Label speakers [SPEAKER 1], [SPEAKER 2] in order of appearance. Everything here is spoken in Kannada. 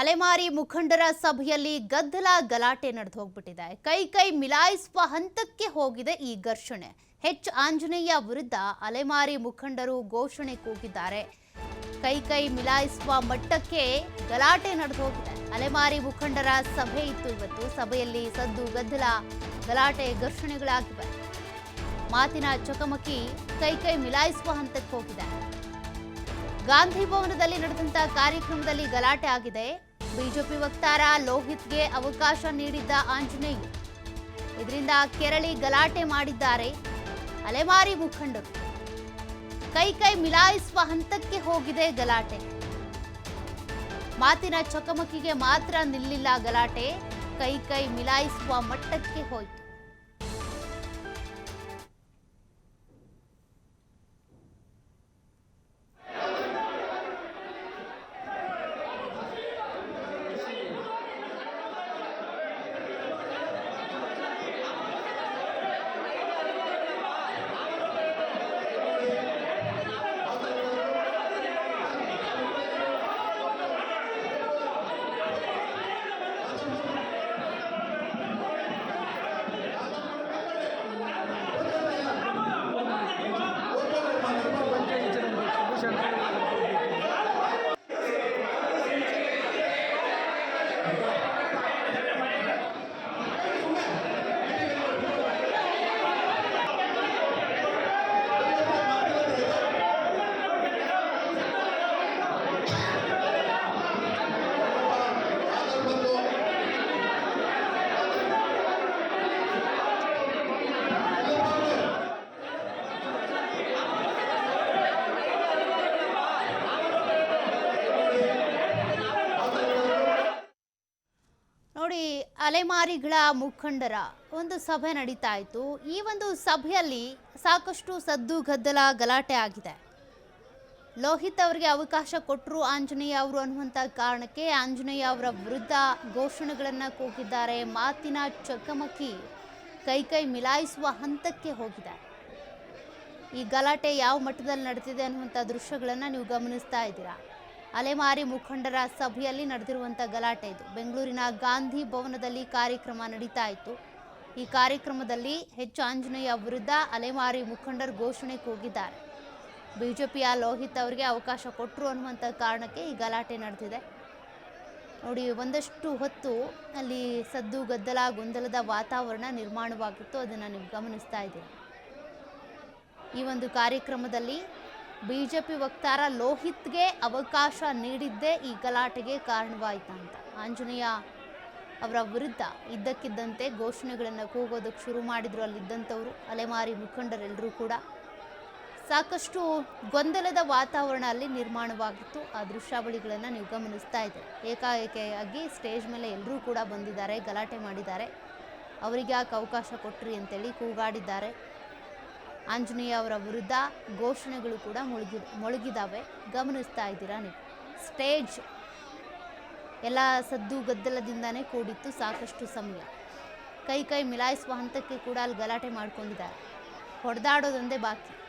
[SPEAKER 1] ಅಲೆಮಾರಿ ಮುಖಂಡರ ಸಭೆಯಲ್ಲಿ ಗದ್ದಲ ಗಲಾಟೆ ನಡೆದು ಹೋಗ್ಬಿಟ್ಟಿದೆ. ಕೈ ಕೈ ಮಿಲಾಯಿಸುವ ಹಂತಕ್ಕೆ ಹೋಗಿದೆ ಈ ಘರ್ಷಣೆ. ಹೆಚ್ ಆಂಜನೇಯ ವಿರುದ್ಧ ಅಲೆಮಾರಿ ಮುಖಂಡರು ಘೋಷಣೆ ಕೂಗಿದ್ದಾರೆ. ಕೈ ಕೈ ಮಿಲಾಯಿಸುವ ಮಟ್ಟಕ್ಕೆ ಗಲಾಟೆ ನಡೆದು ಹೋಗಿದೆ. ಅಲೆಮಾರಿ ಮುಖಂಡರ ಸಭೆ ಇತ್ತು ಇವತ್ತು. ಸಭೆಯಲ್ಲಿ ಸದ್ದು, ಗದ್ದಲ, ಗಲಾಟೆ, ಘರ್ಷಣೆಗಳಾಗಿವೆ. ಮಾತಿನ ಚಕಮಕಿ ಕೈ ಕೈ ಮಿಲಾಯಿಸುವ ಹಂತಕ್ಕೆ ಹೋಗಿದೆ. ಗಾಂಧಿ ಭವನದಲ್ಲಿ ನಡೆದಂತಹ ಕಾರ್ಯಕ್ರಮದಲ್ಲಿ ಗಲಾಟೆ ಆಗಿದೆ. ಬಿಜೆಪಿ ವಕ್ತಾರ ಲೋಹಿತ್ಗೆ ಅವಕಾಶ ನೀಡಿದ್ದ ಆಂಜನೇಯ. ಇದರಿಂದ ಕೆರಳಿ ಗಲಾಟೆ ಮಾಡಿದ್ದಾರೆ ಅಲೆಮಾರಿ ಮುಖಂಡರು. ಕೈ ಕೈ ಮಿಲಾಯಿಸುವ ಹಂತಕ್ಕೆ ಹೋಗಿದೆ ಗಲಾಟೆ. ಮಾತಿನ ಚಕಮಕಿಗೆ ಮಾತ್ರ ನಿಲ್ಲಿಲ್ಲ ಗಲಾಟೆ. ಕೈ ಕೈ ಮಿಲಾಯಿಸುವ ಮಟ್ಟಕ್ಕೆ ಹೋಯಿತು. ನೋಡಿ ಅಲೆಮಾರಿಗಳ ಮುಖಂಡರ ಒಂದು ಸಭೆ ನಡೀತಾ ಇತ್ತು ಈ ಒಂದು ಸಭೆಯಲ್ಲಿ ಸಾಕಷ್ಟು ಸದ್ದು ಗದ್ದಲ ಗಲಾಟೆ ಆಗಿದೆ. ಲೋಹಿತ್ ಅವರಿಗೆ ಅವಕಾಶ ಕೊಟ್ಟರು ಆಂಜನೇಯ ಅವರು ಅನ್ನುವಂಥ ಕಾರಣಕ್ಕೆ ಆಂಜನೇಯ ಅವರ ವಿರುದ್ಧ ಘೋಷಣೆಗಳನ್ನು ಕೂಗಿದ್ದಾರೆ. ಮಾತಿನ ಚಕಮಕಿ ಕೈ ಕೈ ಮಿಲಾಯಿಸುವ ಹಂತಕ್ಕೆ ಹೋಗಿದೆ. ಈ ಗಲಾಟೆ ಯಾವ ಮಟ್ಟದಲ್ಲಿ ನಡೆದಿದೆ ಅನ್ನುವಂಥ ದೃಶ್ಯಗಳನ್ನು ನೀವು ಗಮನಿಸ್ತಾ ಇದ್ದೀರಾ? ಅಲೆಮಾರಿ ಮುಖಂಡರ ಸಭೆಯಲ್ಲಿ ನಡೆದಿರುವಂಥ ಗಲಾಟೆ ಇದು. ಬೆಂಗಳೂರಿನ ಗಾಂಧಿ ಭವನದಲ್ಲಿ ಕಾರ್ಯಕ್ರಮ ನಡೀತಾ ಇತ್ತು. ಈ ಕಾರ್ಯಕ್ರಮದಲ್ಲಿ ಹೆಚ್ಚು ಆಂಜನೇಯ ವಿರುದ್ಧ ಅಲೆಮಾರಿ ಮುಖಂಡರು ಘೋಷಣೆ ಕೂಗಿದ್ದಾರೆ. ಬಿಜೆಪಿಯ ಲೋಹಿತ್ ಅವರಿಗೆ ಅವಕಾಶ ಕೊಟ್ಟರು ಅನ್ನುವಂಥ ಕಾರಣಕ್ಕೆ ಈ ಗಲಾಟೆ ನಡೆದಿದೆ. ನೋಡಿ, ಒಂದಷ್ಟು ಹೊತ್ತು ಅಲ್ಲಿ ಸದ್ದು, ಗದ್ದಲ, ಗೊಂದಲದ ವಾತಾವರಣ ನಿರ್ಮಾಣವಾಗಿತ್ತು. ಅದನ್ನು ನೀವು ಗಮನಿಸ್ತಾ ಇದ್ದೀರಿ? ಈ ಒಂದು ಕಾರ್ಯಕ್ರಮದಲ್ಲಿ ಬಿಜೆಪಿ ವಕ್ತಾರ ಲೋಹಿತ್ಗೆ ಅವಕಾಶ ನೀಡಿದ್ದೇ ಈ ಗಲಾಟೆಗೆ ಕಾರಣವಾಯಿತಾ ಅಂತ ಆಂಜನೇಯ ಅವರ ವಿರುದ್ಧ ಇದ್ದಕ್ಕಿದ್ದಂತೆ ಘೋಷಣೆಗಳನ್ನು ಕೂಗೋದಕ್ಕೆ ಶುರು ಮಾಡಿದ್ರು ಅಲ್ಲಿದ್ದಂಥವರು, ಅಲೆಮಾರಿ ಮುಖಂಡರೆಲ್ಲರೂ ಕೂಡ. ಸಾಕಷ್ಟು ಗೊಂದಲದ ವಾತಾವರಣ ಅಲ್ಲಿ ನಿರ್ಮಾಣವಾಗಿತ್ತು. ಆ ದೃಶ್ಯಾವಳಿಗಳನ್ನು ನೀವು ಗಮನಿಸ್ತಾ ಇದ್ದೀರಿ. ಏಕಾಏಕಿಯಾಗಿ ಸ್ಟೇಜ್ ಮೇಲೆ ಎಲ್ಲರೂ ಕೂಡ ಬಂದಿದ್ದಾರೆ, ಗಲಾಟೆ ಮಾಡಿದ್ದಾರೆ. ಅವರಿಗೆ ಯಾಕೆ ಅವಕಾಶ ಕೊಟ್ರಿ ಅಂತೇಳಿ ಕೂಗಾಡಿದ್ದಾರೆ. ಆಂಜನೇಯ ಅವರ ವಿರುದ್ಧ ಘೋಷಣೆಗಳು ಕೂಡ ಮುಳುಗಿ, ಮೊಳಗಿದಾವೆ. ಗಮನಿಸ್ತಾ ಇದ್ದೀರಾ ನೀವು? ಸ್ಟೇಜ್ ಎಲ್ಲ ಸದ್ದು ಗದ್ದಲದಿಂದಾನೇ ಕೂಡಿತ್ತು, ಸಾಕಷ್ಟು ಸಮಯ. ಕೈ ಕೈ ಮಿಲಾಯಿಸುವ ಹಂತಕ್ಕೆ ಕೂಡ ಅಲ್ಲಿ ಗಲಾಟೆ ಮಾಡ್ಕೊಂಡಿದ್ದಾರೆ. ಹೊಡೆದಾಡೋದೊಂದೇ ಬಾಕಿ.